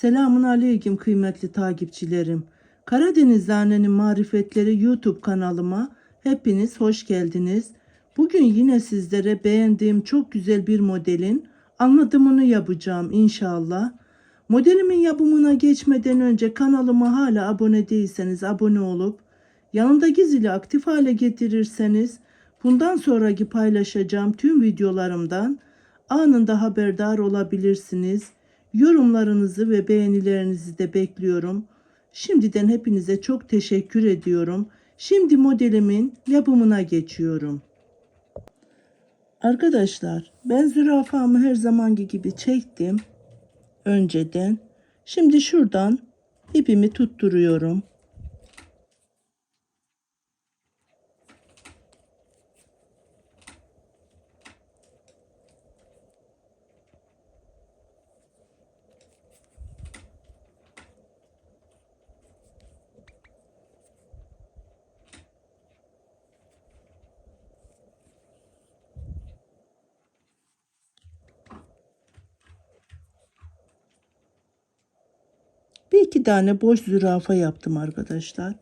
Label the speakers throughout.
Speaker 1: Selamun aleyküm kıymetli takipçilerim. Karadeniz Annenin Marifetleri YouTube kanalıma hepiniz hoş geldiniz. Bugün yine sizlere beğendiğim çok güzel bir modelin anlatımını yapacağım inşallah. Modelimin yapımına geçmeden önce kanalıma hala abone değilseniz abone olup yanındaki zili aktif hale getirirseniz bundan sonraki paylaşacağım tüm videolarımdan anında haberdar olabilirsiniz. Yorumlarınızı ve beğenilerinizi de bekliyorum. Şimdiden hepinize çok teşekkür ediyorum. Şimdi modelimin yapımına geçiyorum. Arkadaşlar ben zürafamı her zamanki gibi çektim önceden. Şimdi şuradan ipimi tutturuyorum. Bir iki tane boş zürafa yaptım arkadaşlar.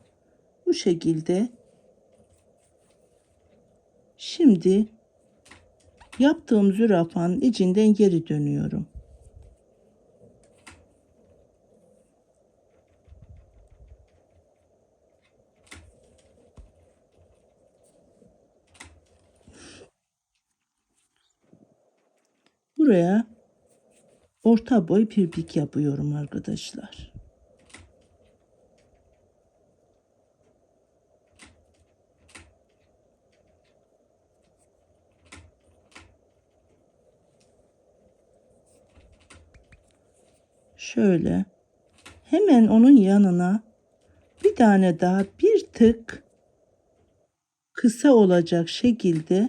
Speaker 1: Bu şekilde. Şimdi yaptığım zürafanın içinden geri dönüyorum. Buraya orta boy pirpik yapıyorum arkadaşlar. Şöyle hemen onun yanına bir tane daha bir tık kısa olacak şekilde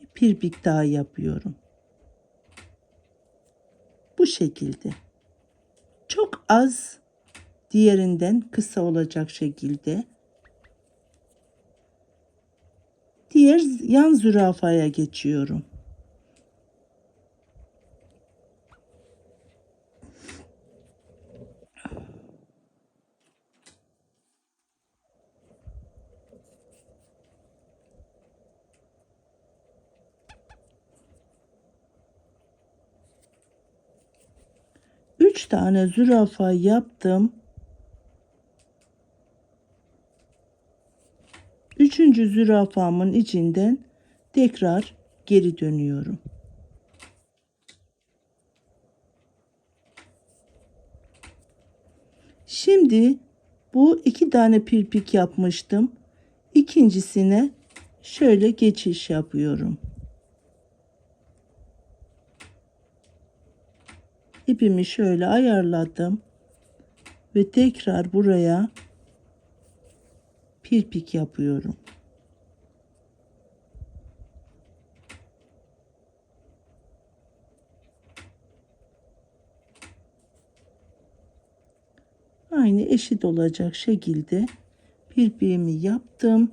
Speaker 1: bir pirpik daha yapıyorum. Bu şekilde. Çok az diğerinden kısa olacak şekilde. Diğer yan zürafaya geçiyorum. Üç tane zürafa yaptım. Üçüncü zürafamın içinden tekrar geri dönüyorum. Şimdi bu iki tane pirpik yapmıştım. İkincisine şöyle geçiş yapıyorum. İpimi şöyle ayarladım ve tekrar buraya pirpik yapıyorum. Aynı eşit olacak şekilde pirpiğimi yaptım.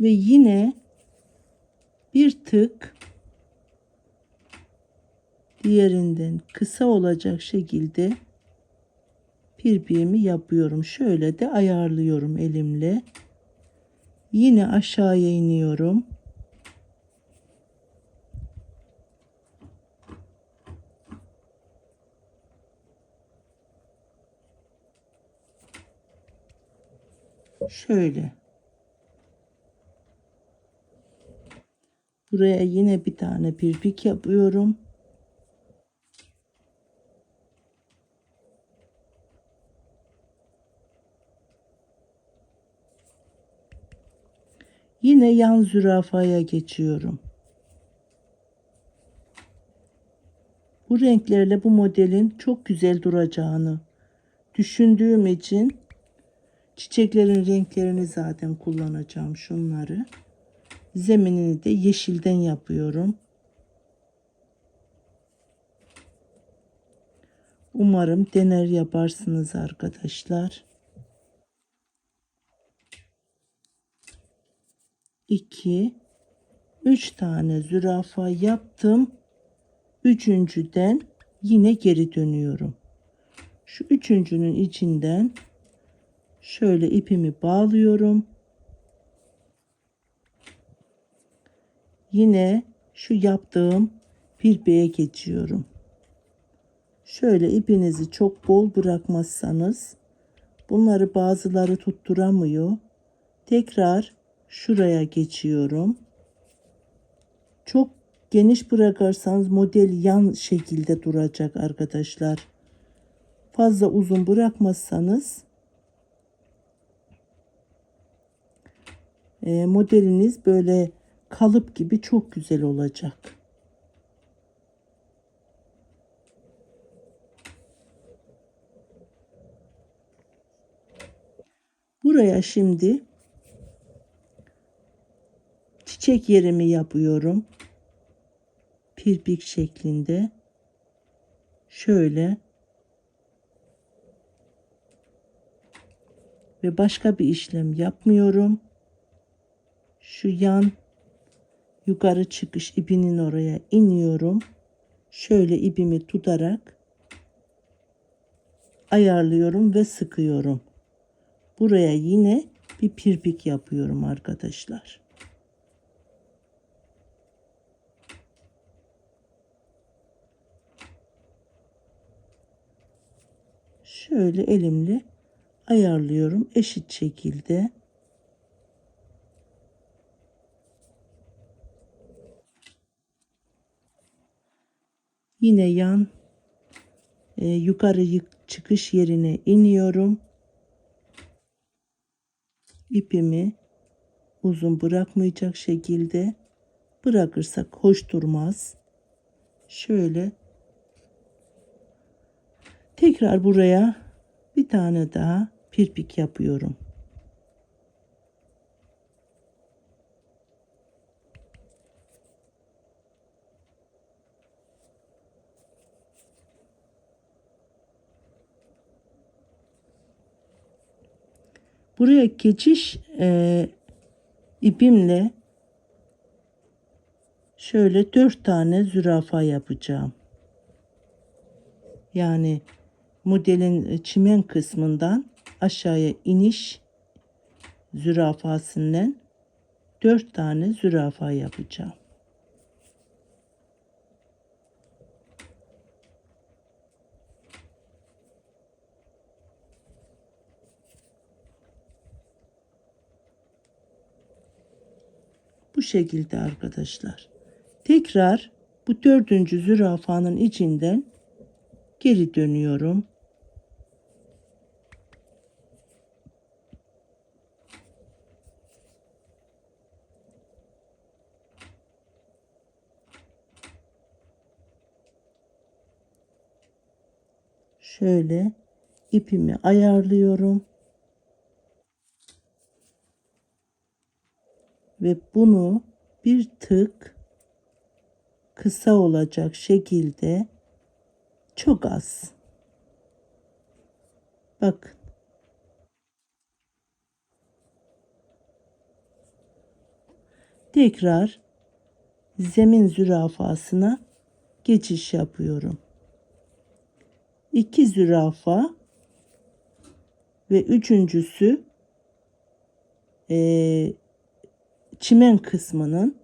Speaker 1: Ve yine bir tık diğerinden kısa olacak şekilde pirpiğimi yapıyorum. Şöyle de ayarlıyorum elimle. Yine aşağıya iniyorum. Şöyle. Buraya yine bir tane pirpik yapıyorum. Yine yan zürafaya geçiyorum. Bu renklerle bu modelin çok güzel duracağını düşündüğüm için çiçeklerin renklerini zaten kullanacağım şunları. Zeminini de yeşilden yapıyorum. Umarım dener yaparsınız arkadaşlar. 2 3 tane zürafa yaptım. Üçüncüden yine geri dönüyorum. Şu üçüncünün içinden şöyle ipimi bağlıyorum. Yine şu yaptığım pirpiğe geçiyorum. Şöyle ipinizi çok bol bırakmazsanız bunları bazıları tutturamıyor. Tekrar şuraya geçiyorum. Çok geniş bırakırsanız model yan şekilde duracak arkadaşlar. Fazla uzun bırakmazsanız e, modeliniz böyle kalıp gibi çok güzel olacak. Buraya şimdi çiçek yerimi yapıyorum. Pirpik şeklinde. Şöyle. Ve başka bir işlem yapmıyorum. Şu yan yukarı çıkış ipinin oraya iniyorum. Şöyle ipimi tutarak ayarlıyorum ve sıkıyorum. Buraya yine bir pirpik yapıyorum arkadaşlar. Şöyle elimle ayarlıyorum eşit şekilde. Yine yan e, yukarı çıkış yerine iniyorum. İpimi uzun bırakmayacak şekilde bırakırsak hoş durmaz. Şöyle tekrar buraya bir tane daha pirpik yapıyorum. Buraya geçiş e, ipimle şöyle dört tane zürafa yapacağım. Yani modelin çimen kısmından aşağıya iniş zürafasından dört tane zürafa yapacağım. Bu şekilde arkadaşlar. Tekrar bu dördüncü zürafanın içinden geri dönüyorum. Şöyle ipimi ayarlıyorum. Ve bunu bir tık kısa olacak şekilde çok az. Bakın. Tekrar zemin zürafasına geçiş yapıyorum. İki zürafa ve üçüncüsü eee çimen kısmının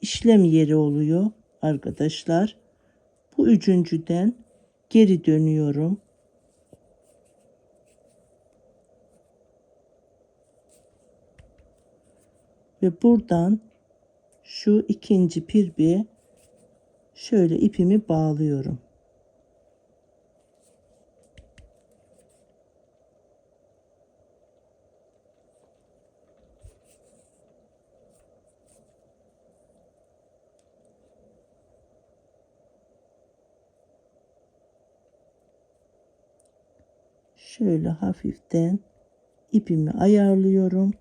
Speaker 1: işlem yeri oluyor arkadaşlar. Bu üçüncüden geri dönüyorum. Ve buradan şu ikinci pirbiye şöyle ipimi bağlıyorum. Şöyle hafiften ipimi ayarlıyorum.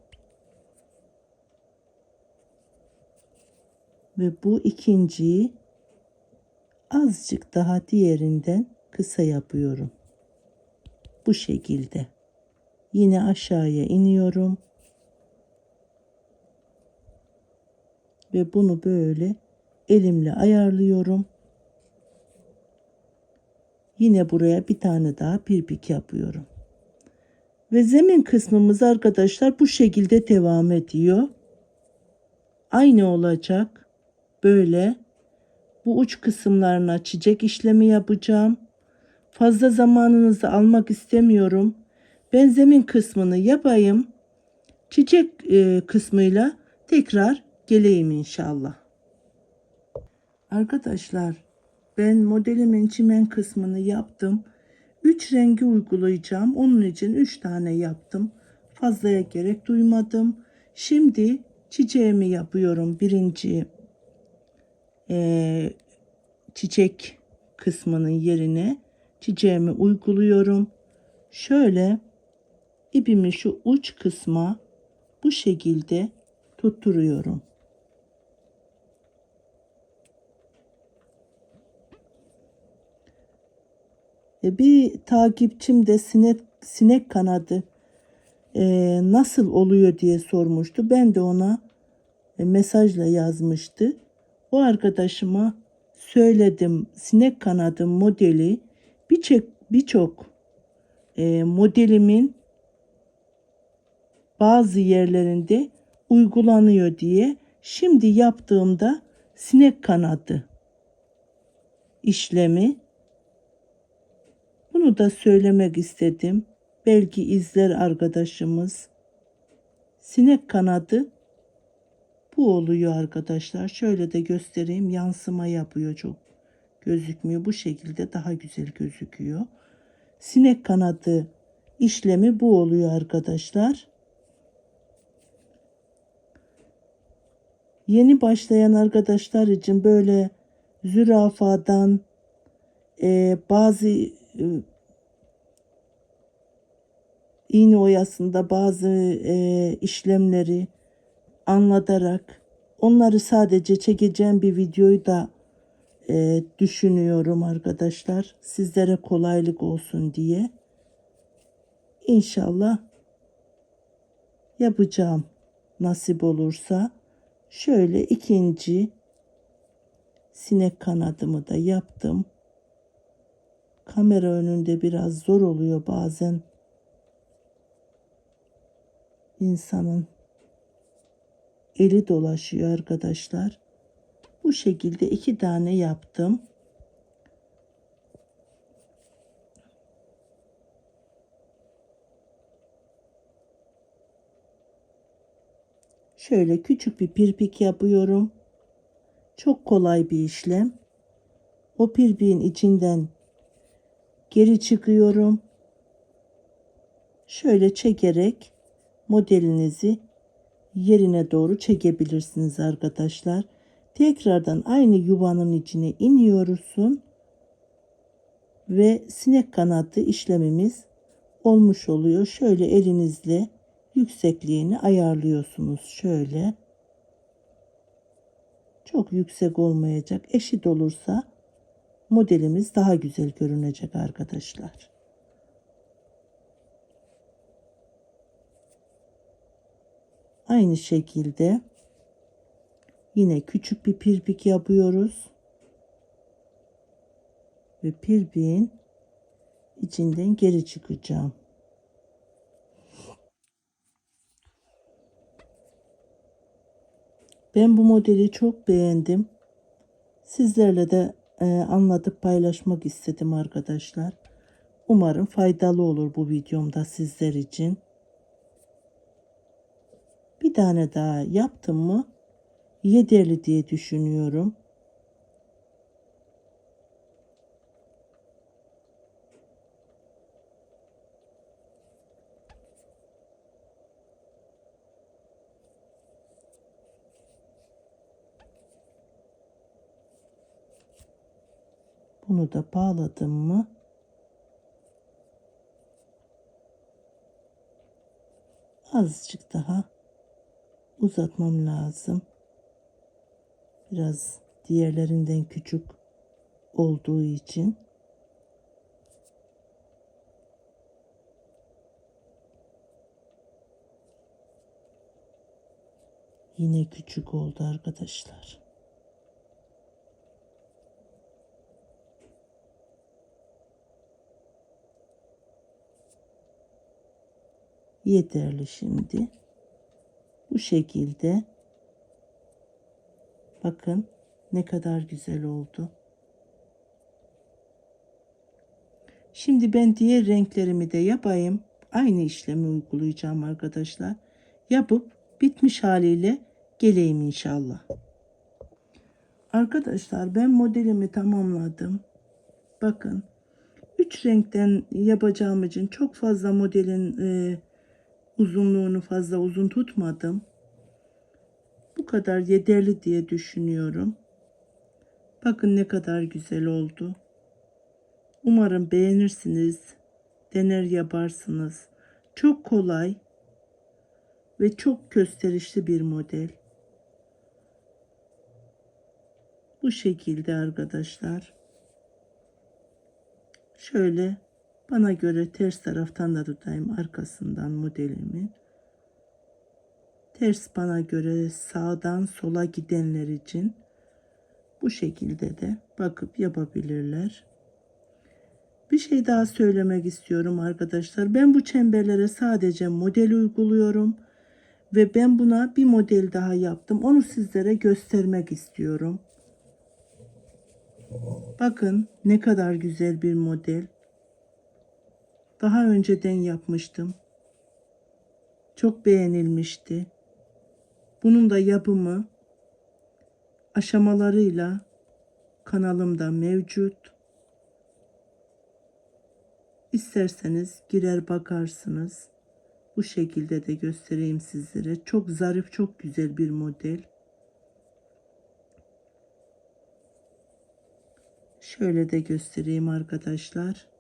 Speaker 1: Ve bu ikinciyi azıcık daha diğerinden kısa yapıyorum. Bu şekilde. Yine aşağıya iniyorum. Ve bunu böyle elimle ayarlıyorum. Yine buraya bir tane daha pirpik yapıyorum. Ve zemin kısmımız arkadaşlar bu şekilde devam ediyor. Aynı olacak. Böyle bu uç kısımlarına çiçek işlemi yapacağım. Fazla zamanınızı almak istemiyorum. Ben zemin kısmını yapayım. Çiçek e, kısmıyla tekrar geleyim inşallah. Arkadaşlar ben modelimin çimen kısmını yaptım. 3 rengi uygulayacağım. Onun için 3 tane yaptım. Fazlaya gerek duymadım. Şimdi çiçeğimi yapıyorum. Birinci e, çiçek kısmının yerine çiçeğimi uyguluyorum. Şöyle ipimi şu uç kısma bu şekilde tutturuyorum. E, bir takipçim de sinek, sinek kanadı e, nasıl oluyor diye sormuştu. Ben de ona e, mesajla yazmıştı. O arkadaşıma söyledim sinek kanadı modeli birçok birçok e, modelimin bazı yerlerinde uygulanıyor diye şimdi yaptığımda sinek kanadı işlemi bunu da söylemek istedim. Belki izler arkadaşımız. Sinek kanadı bu oluyor arkadaşlar. Şöyle de göstereyim. Yansıma yapıyor çok gözükmüyor. Bu şekilde daha güzel gözüküyor. Sinek kanadı işlemi bu oluyor arkadaşlar. Yeni başlayan arkadaşlar için böyle zürafadan e, bazı iğne oyasında bazı e, işlemleri anlatarak onları sadece çekeceğim bir videoyu da e, düşünüyorum arkadaşlar. Sizlere kolaylık olsun diye. İnşallah yapacağım nasip olursa. Şöyle ikinci sinek kanadımı da yaptım. Kamera önünde biraz zor oluyor bazen. insanın eli dolaşıyor arkadaşlar. Bu şekilde iki tane yaptım. Şöyle küçük bir pirpik yapıyorum. Çok kolay bir işlem. O pirpiğin içinden geri çıkıyorum. Şöyle çekerek modelinizi yerine doğru çekebilirsiniz arkadaşlar. Tekrardan aynı yuvanın içine iniyorsun ve sinek kanadı işlemimiz olmuş oluyor. Şöyle elinizle yüksekliğini ayarlıyorsunuz. Şöyle çok yüksek olmayacak. Eşit olursa modelimiz daha güzel görünecek arkadaşlar. Aynı şekilde yine küçük bir pirpik yapıyoruz. Ve pirpiğin içinden geri çıkacağım. Ben bu modeli çok beğendim. Sizlerle de e, paylaşmak istedim arkadaşlar. Umarım faydalı olur bu videomda sizler için. Bir tane daha yaptım mı yeterli diye düşünüyorum. Bunu da bağladım mı azıcık daha uzatmam lazım. Biraz diğerlerinden küçük olduğu için. Yine küçük oldu arkadaşlar. Yeterli şimdi. Bu şekilde. Bakın ne kadar güzel oldu. Şimdi ben diğer renklerimi de yapayım. Aynı işlemi uygulayacağım arkadaşlar. Yapıp bitmiş haliyle geleyim inşallah. Arkadaşlar ben modelimi tamamladım. Bakın 3 renkten yapacağım için çok fazla modelin e, uzunluğunu fazla uzun tutmadım. Bu kadar yeterli diye düşünüyorum. Bakın ne kadar güzel oldu. Umarım beğenirsiniz. Dener yaparsınız. Çok kolay ve çok gösterişli bir model. Bu şekilde arkadaşlar. Şöyle bana göre ters taraftan da tutayım arkasından modelimin. Ters bana göre sağdan sola gidenler için bu şekilde de bakıp yapabilirler. Bir şey daha söylemek istiyorum arkadaşlar. Ben bu çemberlere sadece model uyguluyorum ve ben buna bir model daha yaptım. Onu sizlere göstermek istiyorum. Bakın ne kadar güzel bir model. Daha önceden yapmıştım. Çok beğenilmişti. Bunun da yapımı aşamalarıyla kanalımda mevcut. İsterseniz girer bakarsınız. Bu şekilde de göstereyim sizlere. Çok zarif, çok güzel bir model. Şöyle de göstereyim arkadaşlar.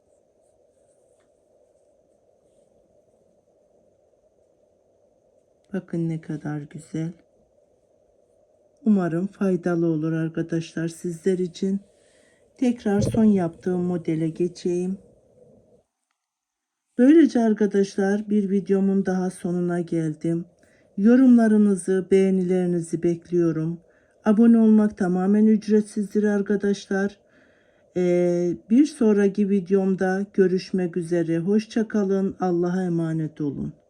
Speaker 1: Bakın ne kadar güzel. Umarım faydalı olur arkadaşlar sizler için. Tekrar son yaptığım modele geçeyim. Böylece arkadaşlar bir videomun daha sonuna geldim. Yorumlarınızı, beğenilerinizi bekliyorum. Abone olmak tamamen ücretsizdir arkadaşlar. Ee, bir sonraki videomda görüşmek üzere. Hoşçakalın. Allah'a emanet olun.